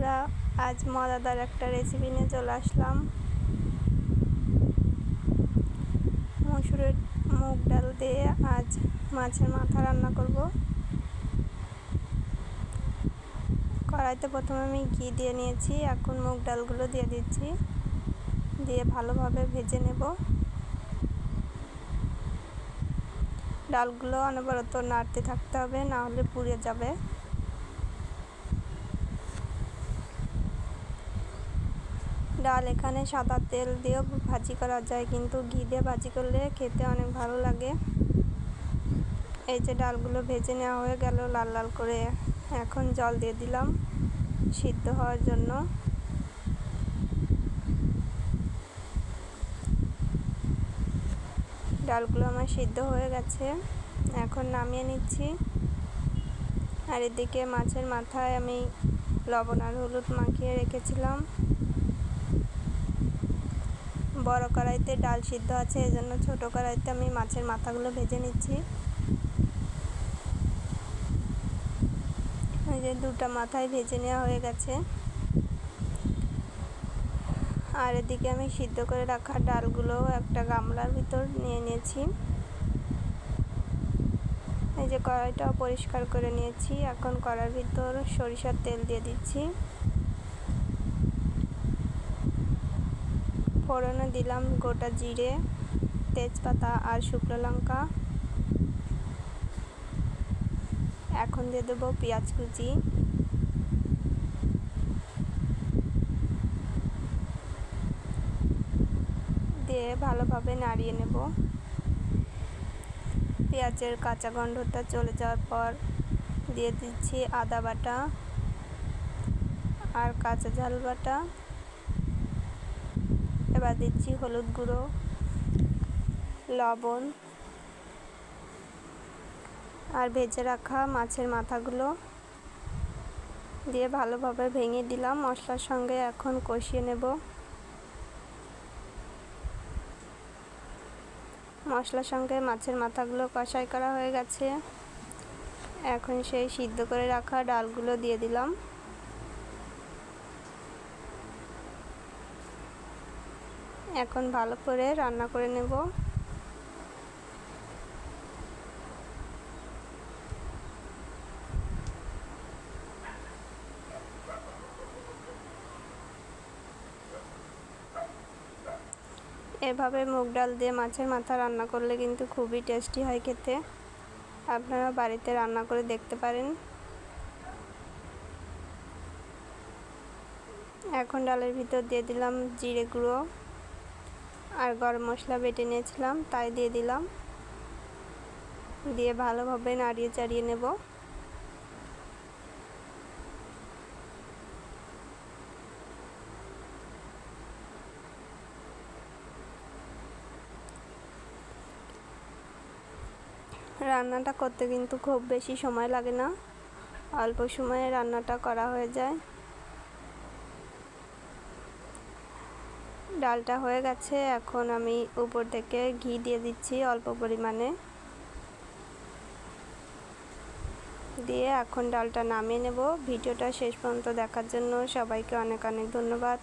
বন্ধুরা, আজ মজাদার একটা রেসিপি নিয়ে চলে আসলাম। মসুরের মুগ ডাল দিয়ে আজ মাছের মাথা রান্না করব। কড়াইতে প্রথমে আমি ঘি দিয়ে নিয়েছি, এখন মুগ ডালগুলো দিয়ে দিচ্ছি। দিয়ে ভালোভাবে ভেজে নেব। ডালগুলো অনবরত নাড়তে থাকতে হবে, না হলে পুড়ে যাবে। ডাল এখানে সাদা তেল দিয়েও ভাজি করা যায়, কিন্তু ঘি দিয়ে ভাজি করলে খেতে অনেক ভালো লাগে। এই যে ডালগুলো ভেজে নেওয়া হয়ে গেল লাল লাল করে। এখন জল দিয়ে দিলাম সিদ্ধ হওয়ার জন্য। ডালগুলো আমার সিদ্ধ হয়ে গেছে। এখন নামিয়ে নিচ্ছি। আর এদিকে মাছের মাথায় আমি লবণ আর হলুদ মাখিয়ে রেখেছিলাম। বড় কড়াইতে ডাল সিদ্ধ আছে, এজন্য ছোট কড়াইতে আমি মাছের মাথাগুলো ভেজে নিচ্ছি। এই যে দুটা মাথায় ভেজে নেওয়া হয়ে গেছে। আর এদিকে আমি সিদ্ধ করে রাখা ডালগুলো একটা গামলার ভিতর নিয়ে নিয়েছি। এই যে কড়াইটা পরিষ্কার করে নিয়েছি, এখন কড়ার ভিতর সরিষার তেল দিয়ে দিচ্ছি। ফোড়নে দিলাম গোটা জিরে, তেজপাতা আর শুকনো লঙ্কা। এখন দিয়ে দেবো পেঁয়াজ কুচি। দিয়ে ভালোভাবে নাড়িয়ে নেব। পেঁয়াজের কাঁচা গন্ধটা চলে যাওয়ার পর দিয়ে দিচ্ছি আদা বাটা আর কাঁচা ঝাল বাটা। এবার দিচ্ছি, হলুদ গুঁড়ো, লবণ, আর ভেজে রাখা মাছের মাথাগুলো দিয়ে ভালোভাবে ভেঙে দিলাম। মশলার সঙ্গে এখন কষিয়ে নেব। মশলার সঙ্গে মাছের মাথাগুলো কষাই করা হয়ে গেছে। এখন সেই সিদ্ধ করে রাখা ডালগুলো দিয়ে দিলাম। এখন ভালো করে রান্না করে নেব। এভাবে মুগ ডাল দিয়ে মাছের মাথা রান্না করলে কিন্তু খুবই টেস্টি হয় খেতে। আপনারা বাড়িতে রান্না করে দেখতে পারেন। এখন ডালের ভিতর দিয়ে দিলাম জিরে গুঁড়ো। আর গরম মশলা বেটে নিয়েছিলাম, তাই দিয়ে দিলাম। দিয়ে ভালোভাবে নাড়িয়ে চাড়িয়ে নেব। রান্নাটা করতে কিন্তু খুব বেশি সময় লাগে না। অল্প সময়ে রান্নাটা করা হয়ে যায়। ডালটা হয়ে গেছে, এখন আমি উপর থেকে ঘি দিয়ে দিচ্ছি অল্প পরিমাণে। দিয়ে এখন ডালটা নামিয়ে নেব। ভিডিওটা শেষ পর্যন্ত দেখার জন্য সবাইকে অনেক অনেক ধন্যবাদ।